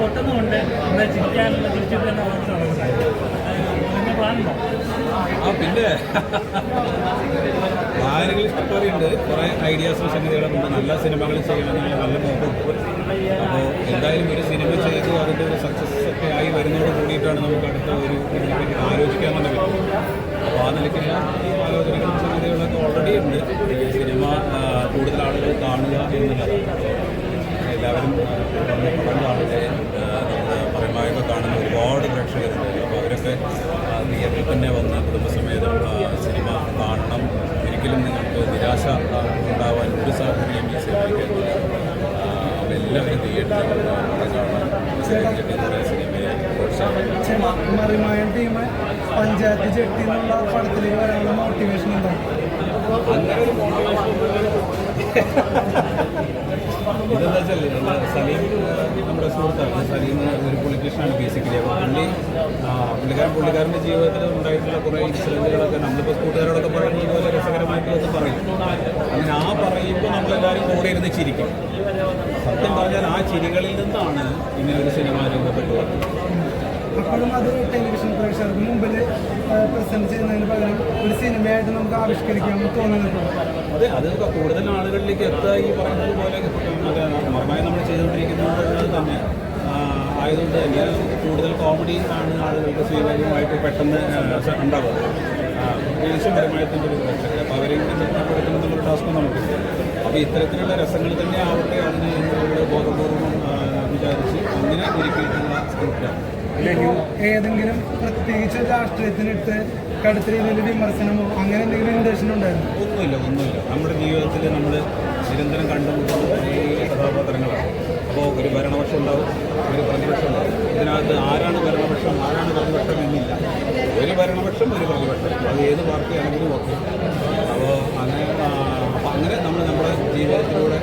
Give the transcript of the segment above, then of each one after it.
പൊട്ടുന്നുമുണ്ട് ഇവിടെ ചിരിക്കാനുള്ള പ്ലാനുണ്ടോ? ആ പിന്നെ. ആരെങ്കിലും ഇഷ്ടംപോലെ ഉണ്ട്. കുറേ ഐഡിയാസും സംഗതികളും ഉണ്ട്. നല്ല സിനിമകൾ ചെയ്യണമെന്നുള്ള നല്ല നോക്കും. അപ്പോൾ എന്തായാലും ഒരു സിനിമ ചെയ്തു അതിന്റെ ഒരു സക്സസ് ഒക്കെ ആയി വരുന്നതോട് കൂടിയിട്ടാണ് നമുക്ക് അടുത്ത ഒരു ഇതിനെപ്പറ്റി ആലോചിക്കാൻ തന്നെ പറ്റും അപ്പോൾ ആ നിലയ്ക്കുള്ള ആലോചനകളും സംഗതികളൊക്കെ ഓൾറെഡി ഉണ്ട് ഈ സിനിമ ആ, കൂടുതൽ ആളുകൾ കാണുക എന്നുള്ളതാണ് എല്ലാവരും പടം പരമായൊക്കെ കാണുന്ന ഒരുപാട് പ്രേക്ഷകരുണ്ട്. അപ്പോൾ അവരൊക്കെ തിയേറ്ററിൽ തന്നെ വന്ന് കുടുംബസമേതം സിനിമ കാണണം. ഒരിക്കലും നിങ്ങൾക്ക് നിരാശ ഉണ്ടാവാൻ ഒരു സാഹചര്യം ഈ സിനിമയ്ക്ക് അപ്പോൾ എല്ലാവരും തിയേറ്ററിൽ കാണണം. സിനിമയെ പ്രോത്സാഹിപ്പിക്കണം. ടീം പഞ്ചായത്ത് ജെട്ടി എന്നുള്ള പടത്തിലേക്ക് വരാനുള്ള മോട്ടിവേഷൻ എന്താണ്? അങ്ങനെ ഒരു ഇതെന്താ വെച്ചാൽ സലീം നമ്മുടെ സുഹൃത്താണ്. സലീം ഒരു പൊളിറ്റീഷ്യനാണ് ബേസിക്കലി അപ്പോൾ പുള്ളി പുള്ളിക്കാരൻ പുള്ളിക്കാരന്റെ ജീവിതത്തിൽ ഉണ്ടായിട്ടുള്ള കുറേ ഇൻസിഡന്റുകളൊക്കെ നമ്മളിപ്പോൾ കൂട്ടുകാരോടൊക്കെ പറയുന്നത് പോലെ രസകരമായിട്ട് ഒന്ന് പറയും അങ്ങനെ ആ പറയുമ്പോൾ നമ്മളെല്ലാവരും കൂടെ ഇരുന്ന് ചിരിക്കും. സത്യം പറഞ്ഞാൽ ആ ചിരികളിൽ നിന്നാണ് ഇങ്ങനെ ഒരു സിനിമ രൂപപ്പെട്ടു അപ്പോഴും അത് ടെലിവിഷൻ പ്രേക്ഷകർക്ക് മുമ്പിൽ പ്രസന്റ് ചെയ്യുന്നതിന് പകരം ഒരു സിനിമയായിട്ട് നമുക്ക് ആവിഷ്കരിക്കാൻ തോന്നുന്നുണ്ട്. അതെ അത് കൂടുതൽ ആളുകളിലേക്ക് എത്തുക ഈ പറയുന്നത് പോലെ മർമ്മമായി നമ്മൾ ചെയ്തുകൊണ്ടിരിക്കുന്നത് തന്നെ. ആയതുകൊണ്ട് തന്നെ കൂടുതൽ കോമഡി ആണ് ആളുകൾക്ക് സ്വീകാര്യമായിട്ട് പെട്ടെന്ന് ഉണ്ടാവുക. ആ, പ്രത്യേകിച്ചും പരമായത്തിന്റെ ഒരു പ്രേക്ഷകർ അപ്പോൾ അവരെയും തൃപ്തിപ്പെടുത്തുന്നതിനുള്ള ടാസ്ക് അപ്പോൾ ഇത്തരത്തിലുള്ള രസങ്ങൾ തന്നെ ആവട്ടെ അതിന് ബോധപൂർവം വിചാരിച്ച് അങ്ങനെ ഒരുക്കിയിട്ടുള്ള സ്ക്രിപ്റ്റാണ് ഏതെങ്കിലും പ്രത്യേകിച്ച് രാഷ്ട്രീയത്തിനിട്ട് കടുത്ത രീതിയിൽ വിമർശനമോ അങ്ങനെ എന്തെങ്കിലും ഇൻഡേഷൻ ഉണ്ടായിരുന്നു? ഒന്നുമില്ല ഒന്നുമില്ല. നമ്മുടെ ജീവിതത്തിൽ നമ്മൾ നിരന്തരം കണ്ടുമുട്ടുന്ന കഥാപാത്രങ്ങളാണ്. അപ്പോൾ ഒരു ഭരണപക്ഷം ഉണ്ടാവും ഒരു പ്രതിപക്ഷം ഉണ്ടാവും. ഇതിനകത്ത് ആരാണ് ഭരണപക്ഷം ആരാണ് പ്രതിപക്ഷം എന്നില്ല. ഒരു ഭരണപക്ഷം ഒരു പ്രതിപക്ഷം. അത് ഏത് പാർട്ടിയാണെങ്കിലും ഓക്കെ. അപ്പോൾ അങ്ങനെ അപ്പോൾ അങ്ങനെ നമ്മൾ നമ്മുടെ ജീവിതത്തിലൂടെ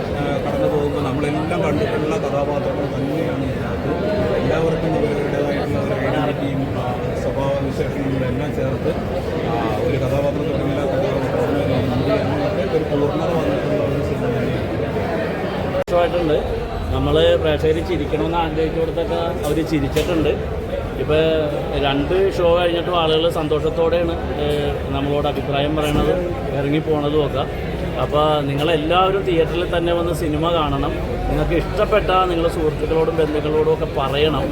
കടന്നു പോകുമ്പോൾ നമ്മളെല്ലാം കണ്ടിട്ടുള്ള കഥാപാത്രങ്ങൾ തന്നെയാണ് ഇതിനകത്ത് എല്ലാവർക്കും അവരവരുടേതായിട്ടുള്ള ഒരു ഐഡന്റിറ്റിയും സ്വഭാവ വിശേഷണങ്ങളും എല്ലാം ചേർത്ത് ആ, ഒരു കഥാപാത്രത്തെ പിന്നിലെ കഥാപാത്രത്തിന് ഒരു പൂർണത വന്നിട്ടുള്ള ഒരു സിനിമ തന്നെയാണ് ഇഷ്ടമായിട്ടുണ്ട് നമ്മൾ പ്രേക്ഷകർ ചിരിക്കണമെന്ന് ആഗ്രഹിച്ചു കൊടുത്തൊക്കെ അവർ ചിരിച്ചിട്ടുണ്ട്. ഇപ്പോൾ രണ്ട് ഷോ കഴിഞ്ഞിട്ടും ആളുകൾ സന്തോഷത്തോടെയാണ് നമ്മളോട് അഭിപ്രായം പറയണത് ഇറങ്ങി പോണതും ഒക്കെ. അപ്പോൾ നിങ്ങളെല്ലാവരും തിയേറ്ററിൽ തന്നെ വന്ന് സിനിമ കാണണം. നിങ്ങൾക്ക് ഇഷ്ടപ്പെട്ട നിങ്ങളുടെ സുഹൃത്തുക്കളോടും ബന്ധുക്കളോടും ഒക്കെ പറയണം.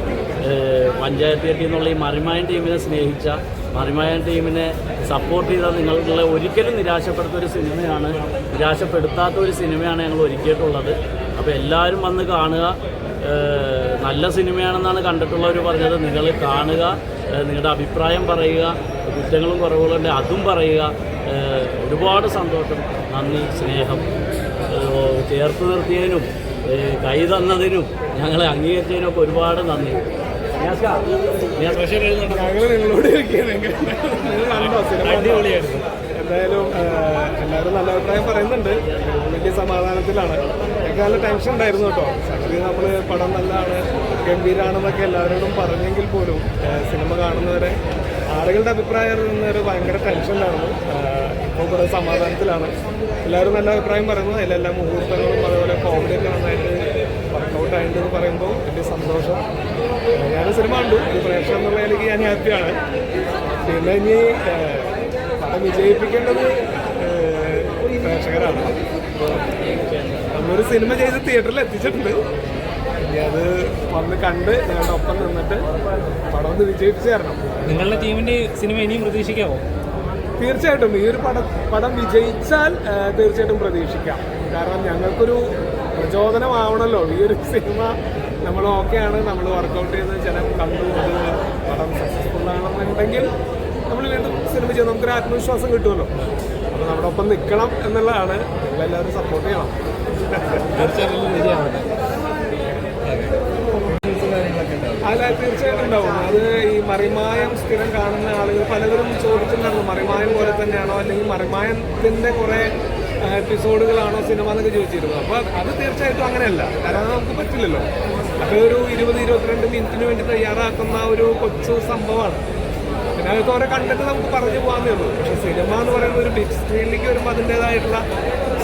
പഞ്ചായത്ത് തിയേറ്ററിൽ നിന്നുള്ള ഈ മറിമായൻ ടീമിനെ സ്നേഹിച്ച മറിമായൻ ടീമിനെ സപ്പോർട്ട് ചെയ്താൽ നിങ്ങളെ ഒരിക്കലും നിരാശപ്പെടുത്ത ഒരു സിനിമയാണ് നിരാശപ്പെടുത്താത്ത ഒരു സിനിമയാണ് ഞങ്ങൾ ഒരുക്കിയിട്ടുള്ളത്. അപ്പോൾ എല്ലാവരും വന്ന് കാണുക. നല്ല സിനിമയാണെന്നാണ് കണ്ടിട്ടുള്ളവർ പറഞ്ഞത്. നിങ്ങൾ കാണുക നിങ്ങളുടെ അഭിപ്രായം പറയുക കുറ്റങ്ങളും കുറവുകളും ഉണ്ട് അതും പറയുക. ഒരുപാട് സന്തോഷം നന്ദി സ്നേഹം. ചേർത്ത് നിർത്തിയതിനും കൈ തന്നതിനും ഞങ്ങളെ അംഗീകരിച്ചതിനും ഒക്കെ ഒരുപാട് നന്ദി. അടിപൊളിയായിരുന്നു. എന്തായാലും എല്ലാവരും നല്ല അഭിപ്രായം പറയുന്നുണ്ട്. വലിയ സമാധാനത്തിലാണ്. എനിക്ക് നല്ല ടെൻഷൻ ഉണ്ടായിരുന്നു കേട്ടോ. സംഗതി നമ്മൾ പടം നല്ലതാണ് ഗംഭീരാണെന്നൊക്കെ എല്ലാവരോടും പറഞ്ഞെങ്കിൽ പോലും സിനിമ കാണുന്നവരെ ആളുകളുടെ അഭിപ്രായം നിന്നൊരു ഭയങ്കര ടെൻഷനിലായിരുന്നു ഇപ്പോൾ കുറേ സമാധാനത്തിലാണ്. എല്ലാവരും നല്ല അഭിപ്രായം പറയുന്നു. അതിലെല്ലാ മുഹൂർത്തങ്ങളും അതുപോലെ കോമഡി ഒക്കെ നന്നായിട്ട് വർക്കൗട്ട് ആയിട്ടെന്ന് പറയുമ്പോൾ വലിയ സന്തോഷം. ഞാൻ സിനിമ കണ്ടു. ഒരു പ്രേക്ഷകൻ എന്നുള്ള നിലയ്ക്ക് ഞാൻ ഹാപ്പിയാണ് പിന്നെ ഇനി പടം വിജയിപ്പിക്കേണ്ടത് പ്രേക്ഷകരാണ്. നമ്മളൊരു സിനിമ ചെയ്ത് തിയേറ്ററിൽ എത്തിച്ചിട്ടുണ്ട്. ഇനി അത് വന്ന് കണ്ട് ഞങ്ങളുടെ ഒപ്പം നിന്നിട്ട് പടം ഒന്ന് വിജയിപ്പിച്ച് തരണം. നിങ്ങളുടെ ടീമിന്റെ സിനിമ ഇനിയും പ്രതീക്ഷിക്കാമോ തീർച്ചയായിട്ടും. ഈ ഒരു പടം പടം വിജയിച്ചാൽ തീർച്ചയായിട്ടും പ്രതീക്ഷിക്കാം. കാരണം ഞങ്ങൾക്കൊരു പ്രചോദനമാവണമല്ലോ ഈ ഒരു സിനിമ നമ്മൾ ആണ്. നമ്മൾ വർക്കൗട്ട് ചെയ്ത് ജനം കണ്ടു അത് പടം സക്സസ്ഫുൾ ആണെന്നുണ്ടെങ്കിൽ നമ്മൾ വീണ്ടും സിനിമ ചെയ്ത് നമുക്കൊരു ആത്മവിശ്വാസം കിട്ടുമല്ലോ. അപ്പോൾ നമ്മുടെ ഒപ്പം നിൽക്കണം എന്നുള്ളതാണ്. നിങ്ങളെല്ലാവരും സപ്പോർട്ട് ചെയ്യണം. തീർച്ചയായിട്ടും അല്ല തീർച്ചയായിട്ടും ഉണ്ടാവും. അത് ഈ മറിമായം സ്ഥിരം കാണുന്ന ആളുകൾ പലതരം ചോദിച്ചിട്ടുണ്ടായിരുന്നു. മറിമായം പോലെ തന്നെയാണോ അല്ലെങ്കിൽ മറിമായത്തിന്റെ കുറെ എപ്പിസോഡുകളാണോ സിനിമ എന്നൊക്കെ ചോദിച്ചിരുന്നു. അപ്പോൾ അത് തീർച്ചയായിട്ടും അങ്ങനെയല്ല. കാരണം നമുക്ക് പറ്റില്ലല്ലോ. അത് ഒരു ഇരുപത് ഇരുപത്തിരണ്ട് മിനിറ്റിന് വേണ്ടി തയ്യാറാക്കുന്ന ഒരു കൊച്ചു സംഭവമാണ്. പിന്നെ അതൊക്കെ ഓരോ കണ്ടിട്ട് നമുക്ക് പറഞ്ഞു പോകാമെന്നേ ഉള്ളൂ. പക്ഷെ സിനിമ എന്ന് പറയുന്നത് ഒരു ബിഗ് സ്ക്രീനിലേക്ക് വരുമ്പോൾ അതിന്റെതായിട്ടുള്ള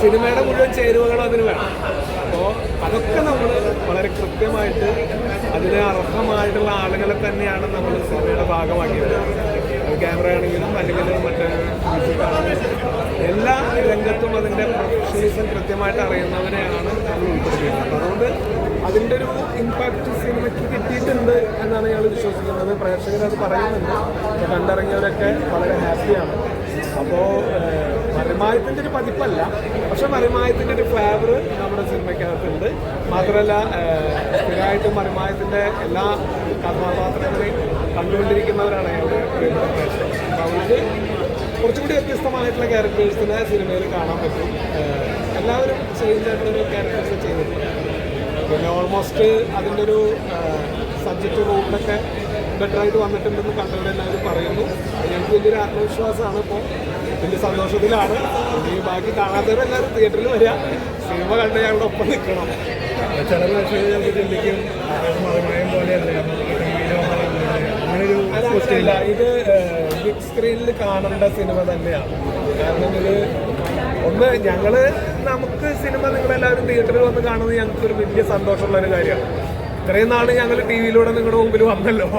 സിനിമയുടെ മുഴുവൻ ചേരുവകളും അതിന് വേണം. അപ്പോൾ അതൊക്കെ നമ്മൾ വളരെ കൃത്യമായിട്ട് അതിന് അർഹമായിട്ടുള്ള ആളുകളെ തന്നെയാണ് നമ്മൾ സിനിമയുടെ ഭാഗമാക്കിയത്. ക്യാമറ ആണെങ്കിലും അല്ലെങ്കിൽ മറ്റേ എല്ലാ രംഗത്തും അതിന്റെ പ്രൊഫഷണലിസം കൃത്യമായിട്ട് അറിയുന്നവരെയാണ് നമ്മൾ ഉൾപ്പെടുത്തിയിരുന്നത് അതുകൊണ്ട് അതിന്റെ ഒരു ഇമ്പാക്റ്റ് സിനിമയ്ക്ക് കിട്ടിയിട്ടുണ്ട് എന്നാണ് ഞങ്ങൾ വിശ്വസിക്കുന്നത്. പ്രേക്ഷകർ അത് പറയുന്നുണ്ട്. കണ്ടിറങ്ങിയവരൊക്കെ വളരെ ഹാപ്പിയാണ് അപ്പോൾ മറിമായത്തിന്റെ ഒരു പതിപ്പല്ല. പക്ഷെ മറിമായത്തിന്റെ ഒരു ഫ്ലേവർ നമ്മുടെ സിനിമയ്ക്കകത്തുണ്ട്. മാത്രമല്ല സ്ഥിരമായിട്ടും മറിമായത്തിന്റെ എല്ലാ കഥാപാത്രങ്ങളെയും കണ്ടുകൊണ്ടിരിക്കുന്നവരാണ് പ്രേക്ഷകർ. അവർക്ക് കുറച്ചുകൂടി വ്യത്യസ്തമായിട്ടുള്ള ക്യാരക്ടേഴ്സിനെ സിനിമയിൽ കാണാൻ പറ്റും. എല്ലാവരും ചേഞ്ച് ആയിട്ടുള്ള ക്യാരക്ടേഴ്സ് ചെയ്തിട്ടുണ്ട്. പിന്നെ ഓൾമോസ്റ്റ് അതിന്റെ ഒരു സബ്ജക്റ്റ് ബെറ്ററായിട്ട് വന്നിട്ടുണ്ടെന്ന് കണ്ടവരെല്ലാവരും പറയുന്നു. ഞങ്ങൾക്ക് വലിയൊരു ആത്മവിശ്വാസമാണ് ഇപ്പോൾ വലിയ സന്തോഷത്തിലാണ്. ഈ ബാക്കി കാണാത്തവരെല്ലാവരും തിയേറ്ററിൽ വരിക. സിനിമ കണ്ട് ഞങ്ങളുടെ ഒപ്പം നിൽക്കണം. ചില പ്രേക്ഷകർ ചിന്തിക്കും മതമയം പോലെയല്ലേ ഇത് ബിഗ് സ്ക്രീനിൽ കാണേണ്ട സിനിമ തന്നെയാണ്. കാരണം ഇത് ഒന്ന് ഞങ്ങൾ നമുക്ക് സിനിമ നിങ്ങളെല്ലാവരും തിയേറ്ററിൽ വന്ന് കാണുന്നത് ഞങ്ങൾക്ക് ഒരു വലിയ സന്തോഷമുള്ള ഒരു കാര്യമാണ്. ഇത്രയും നാൾ ഞങ്ങൾ ടി വിയിലൂടെ നിങ്ങളുടെ മുമ്പിൽ വന്നല്ലോ.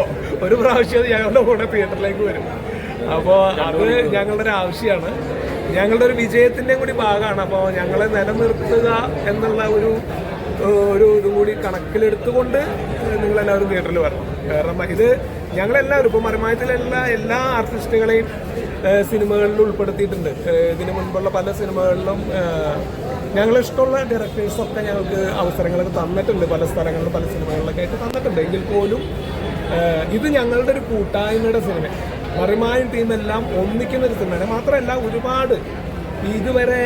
ഒരു പ്രാവശ്യം ഞങ്ങളുടെ കൂടെ തിയേറ്ററിലേക്ക് വരും. അപ്പോൾ അത് ഞങ്ങളുടെ ഒരു ആവശ്യമാണ് ഞങ്ങളുടെ ഒരു വിജയത്തിന്റെ കൂടി ഭാഗമാണ്. അപ്പോൾ ഞങ്ങളെ നിലനിർത്തുക എന്നുള്ള ഒരു ഒരു ഇതും കൂടി കണക്കിലെടുത്തുകൊണ്ട് നിങ്ങളെല്ലാവരും തിയേറ്ററിൽ വരണം. കാരണം ഇത് ഞങ്ങളെല്ലാവരും ഇപ്പോൾ മരമായത്തിലുള്ള എല്ലാ ആർട്ടിസ്റ്റുകളെയും സിനിമകളിൽ ഉൾപ്പെടുത്തിയിട്ടുണ്ട്. ഇതിനു മുൻപുള്ള പല സിനിമകളിലും ഞങ്ങൾ ഇഷ്ടമുള്ള ഡയറക്ടേഴ്സൊക്കെ ഞങ്ങൾക്ക് അവസരങ്ങളൊക്കെ തന്നിട്ടുണ്ട്. പല സ്ഥലങ്ങളിലും പല സിനിമകളിലൊക്കെ ആയിട്ട് തന്നിട്ടുണ്ട്. എങ്കിൽ പോലും ഇത് ഞങ്ങളുടെ ഒരു കൂട്ടായ്മയുടെ സിനിമ. മറിമായും ടീമെല്ലാം ഒന്നിക്കുന്ന ഒരു സിനിമയാണ്. മാത്രമല്ല ഒരുപാട് ഇതുവരെ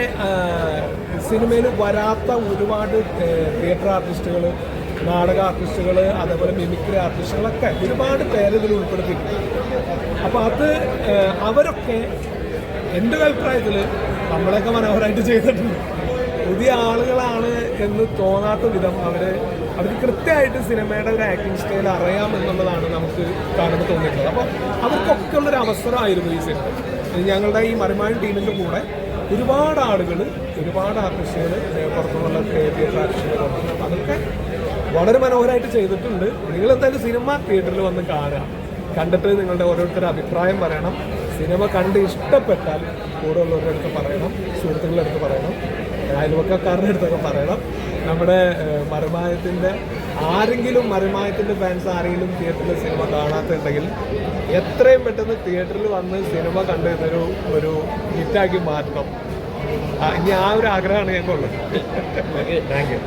സിനിമയിൽ വരാത്ത ഒരുപാട് തിയേറ്റർ ആർട്ടിസ്റ്റുകൾ നാടക ആർട്ടിസ്റ്റുകൾ അതേപോലെ മിമിക്രി ആർട്ടിസ്റ്റുകളൊക്കെ ഒരുപാട് പേര് ഇതിൽ ഉൾപ്പെടുത്തിയിട്ടുണ്ട്. അപ്പോൾ അത് അവരൊക്കെ എന്റെ ഒരു അഭിപ്രായത്തിൽ നമ്മളൊക്കെ മനോഹരമായിട്ട് ചെയ്തിട്ടുണ്ട്. പുതിയ ആളുകളാണ് എന്ന് തോന്നാത്ത വിധം അവർ അവർക്ക് കൃത്യമായിട്ട് സിനിമയുടെ ഒരു ആക്ടിങ് സ്റ്റൈൽ അറിയാം എന്നുള്ളതാണ് നമുക്ക് കാണുമ്പോൾ തോന്നിയിട്ടുള്ളത്. അപ്പോൾ അവർക്കൊക്കെ ഉള്ളൊരു അവസരമായിരുന്നു ഈ സിനിമ. ഞങ്ങളുടെ ഈ മറിമാൻ ടീമിന്റെ കൂടെ ഒരുപാട് ആളുകൾ ഒരുപാട് ആർട്ടിസ്റ്റുകൾ പുറത്തുനിന്നുള്ള തിയേറ്റർ ആർട്ടിസ്റ്റുകൾ അതൊക്കെ വളരെ മനോഹരമായിട്ട് ചെയ്തിട്ടുണ്ട്. നിങ്ങൾ എന്തായാലും സിനിമ തിയേറ്ററിൽ വന്ന് കാണുക. കണ്ടിട്ട് നിങ്ങളുടെ ഓരോരുത്തരുടെ അഭിപ്രായം പറയണം. സിനിമ കണ്ട് ഇഷ്ടപ്പെട്ടാൽ കൂടെ ഉള്ളവരുടെ അടുത്ത് പറയണം സുഹൃത്തുക്കളുടെ അടുത്ത് പറയണം. അയൽവക്കക്കാരുടെ അടുത്തൊക്കെ പറയണം. നമ്മുടെ ഏഹ്, മറിമായത്തിന്റെ ആരെങ്കിലും മറിമായത്തിന്റെ ഫാൻസ് ആരെങ്കിലും തിയേറ്ററിൽ സിനിമ കാണാത്തുണ്ടെങ്കിൽ എത്രയും പെട്ടെന്ന് തിയേറ്ററിൽ വന്ന് സിനിമ കണ്ട് ഇതൊരു ഒരു ഹിറ്റാക്കി മാറ്റണം. ഇനി ആ ഒരു ആഗ്രഹമാണ് ഞങ്ങൾക്കുള്ളത്. Thank you